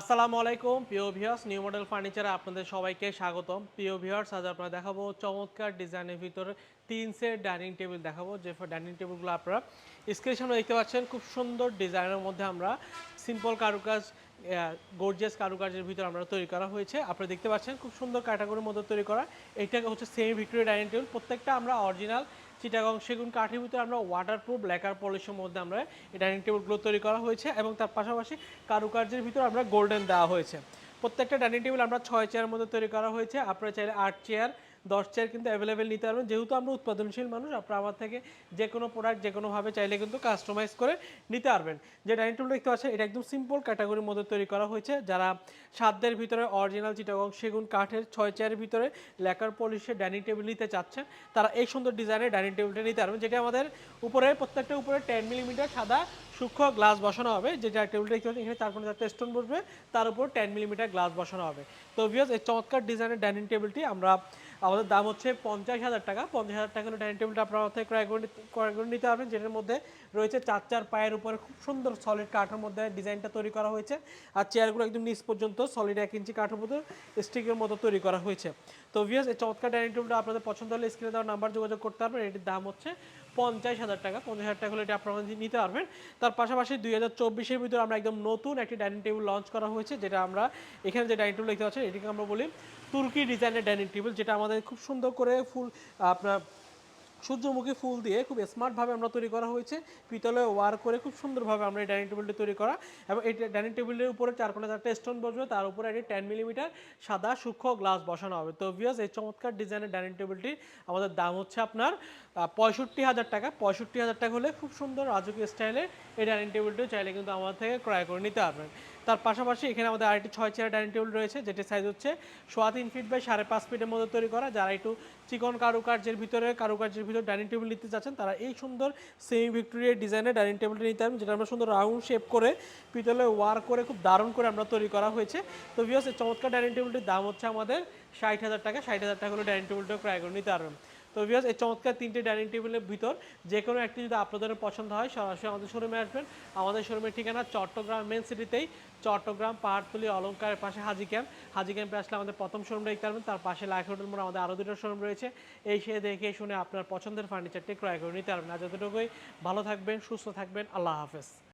আসসালামু আলাইকুম, প্রিয় ভিউয়ার্স নিউ মডেল ফার্নিচারে আপনাদের সবাইকে স্বাগতম। প্রিয় ভিউয়ার্স আজ আপনারা দেখাবো চমৎকার ডিজাইনের ভিতরে তিন সেট ডাইনিং টেবিল দেখাবো, যে ডাইনিং টেবিলগুলো আপনারা স্ক্রিনের সামনে দেখতে পাচ্ছেন। খুব সুন্দর ডিজাইনের মধ্যে আমরা সিম্পল কারুকাজ গর্জিয়াস কারুকার্যের ভিতর আমরা তৈরি করা হয়েছে। আপনারা দেখতে পাচ্ছেন খুব সুন্দর ক্যাটাগরির মধ্যে তৈরি করা। এইটা হচ্ছে সেমি ভিক্টোরিয়া ডাইনিং টেবিল প্রত্যেকটা আমরা অরিজিনাল চিটাগং সেগুন কাঠের ভিতরে আমরা ওয়াটারপ্রুফ লেকার পলিশের মধ্যে আমরা এই ডাইনিং টেবিলগুলো তৈরি করা হয়েছে এবং তার পাশাপাশি কারুকার্যের ভিতরে আমরা গোল্ডেন দেওয়া হয়েছে। প্রত্যেকটা ডাইনিং টেবিল আমরা ছয় চেয়ারের মধ্যে তৈরি করা হয়েছে। আপনারা চাইলে আট চেয়ার দশ চেয়ার কিন্তু অ্যাভেলেবেল নিতে পারবেন। যেহেতু আমরা উৎপাদনশীল মানুষ, আপনারা আমার থেকে যে কোনো প্রোডাক্ট যে কোনোভাবে চাইলে কিন্তু কাস্টমাইজ করে নিতে পারবেন। যে ডাইনিং টেবিল দেখতে পাচ্ছেন, এটা একদম সিম্পল ক্যাটাগরির মধ্যে তৈরি করা হয়েছে। যারা সাধ্যের ভিতরে অরিজিনাল চিটাগং সেগুন কাঠের ছয় চেয়ারের ভিতরে লেকার পলিশের ডাইনিং টেবিল নিতে চাচ্ছেন, তারা এই সুন্দর ডিজাইনের ডাইনিং টেবিলটা নিতে পারবেন, যেটা আমাদের উপরে, প্রত্যেকটা উপরে টেন মিলিমিটার সাদা সূক্ষ্ম গ্লাস বসানো হবে। যেটা টেবিলটা দেখতে পাচ্ছেন, এখানে চার কোনো স্টোন বসবে, তার উপর টেন মিলিমিটার গ্লাস বসানো হবে। তো ভিউয়ার্স এই চমৎকার ডিজাইনের ডাইনিং টেবিলটি আমরা আমাদের দাম হচ্ছে পঞ্চাশ হাজার টাকা। পঞ্চাশ হাজার টাকা হলে ডাইনিং টেবিলটা আপনার থেকে ক্রয় করে ক্রয় করে নিতে পারবেন, যেটার মধ্যে রয়েছে চার চার পায়ের উপরে খুব সুন্দর সলিড কাঠের মধ্যে ডিজাইনটা তৈরি করা হয়েছে। আর চেয়ারগুলো একদম নিচ পর্যন্ত সলিড এক ইঞ্চি কাঠের মধ্যে স্টিকের মতো তৈরি করা হয়েছে। তো ভিউয়ার্স এই চমৎকার ডাইনিং টেবিলটা আপনাদের পছন্দ হলে স্ক্রিনে দেওয়ার নাম্বার যোগাযোগ করতে পারবেন। এটির দাম হচ্ছে পঞ্চাশ হাজার টাকা। পঞ্চাশ হাজার টাকা হলে এটা আপনারা নিতে পারবেন। তার পাশাপাশি দুই হাজার চব্বিশের ভিতরে আমরা একদম নতুন একটি ডাইনিং টেবিল লঞ্চ করা হয়েছে, যেটা আমরা এখানে যে ডাইনিং টেবিল দেখতে পাচ্ছি এটিকে আমরা বলি তুর্কি ডিজাইনের ডাইনিং টেবিল যেটা খুব সুন্দর করে ফুল, আপনার সূর্যমুখী ফুল দিয়ে খুব স্মার্টভাবে আমরা তৈরি করা হয়েছে। পিতলে ওয়ার করে খুব সুন্দরভাবে আমরা এই ডাইনিং টেবিলটি তৈরি করা। এবং এই ডাইনিং টেবিলের উপরে চার কোণে চারটে স্টোন বসবে, তার উপরে একটি টেন মিলিমিটার সাদা সূক্ষ্ম গ্লাস বসানো হবে। তো ভিউয়ার্স এই চমৎকার ডিজাইনের ডাইনিং টেবিলটি আমাদের দাম হচ্ছে আপনার পঁয়ষট্টি হাজার টাকা। পঁয়ষট্টি হাজার টাকা হলে খুব সুন্দর রাজকীয় স্টাইলে এই ডাইনিং টেবিলটিও চাইলে কিন্তু আমাদের থেকে ক্রয় করে নিতে পারবেন। তার পাশাপাশি এখানে আমাদের আরেকটি ছয় চেয়ার ডাইনিং টেবিল রয়েছে যেটি সাইজ হচ্ছে সোয়া তিন ফিট বাই সাড়ে পাঁচ ফিটের মধ্যে তৈরি করা। যারা একটু চিকন কারুকার্যের ভিতরে কারুকার্যের ভিতরে ডাইনিং টেবিল নিতে চাচ্ছেন, তারা এই সুন্দর সেমি ভিক্টোরিয়া ডিজাইনের ডাইনিং টেবিলটি নিতে পারবেন, যেটা আমরা সুন্দর রাউন্ড শেপ করে, পিতলে ওয়ার করে খুব দারুণ করে আমরা তৈরি করা হয়েছে। তো এই চমৎকার ডাইনিং টেবিলটির দাম হচ্ছে আমাদের ষাট হাজার টাকা, ষাট হাজার টাকা হলে ডাইনিং টেবিলটাও ক্রয় করে নিতে পারবেন। তো ভিউস এই চমৎকার তিনটে ডাইনিং টেবিলের ভিতর যে কোনো একটি যদি আপনাদের পছন্দ হয়, সরাসরি আমাদের শোরুমে আসবেন। আমাদের শোরুমের ঠিকানা চট্টগ্রাম মেন সিটিতেই চট্টগ্রাম, পাহাড়তলি, অলঙ্কারের পাশে হাজি ক্যাম্প হাজি ক্যাম্পে আসলে আমাদের প্রথম শোরুমটা দেখতে পারবেন, তার পাশে লাইফ হোটেল মোড় আমাদের আরও দুটো শোরুম রয়েছে। এই সে দেখে শুনে আপনার পছন্দের ফার্নিচারটি ক্রয় করে নিতে পারবেন। আজ যতটুকুই ভালো থাকবেন, সুস্থ থাকবেন, আল্লাহ হাফেজ।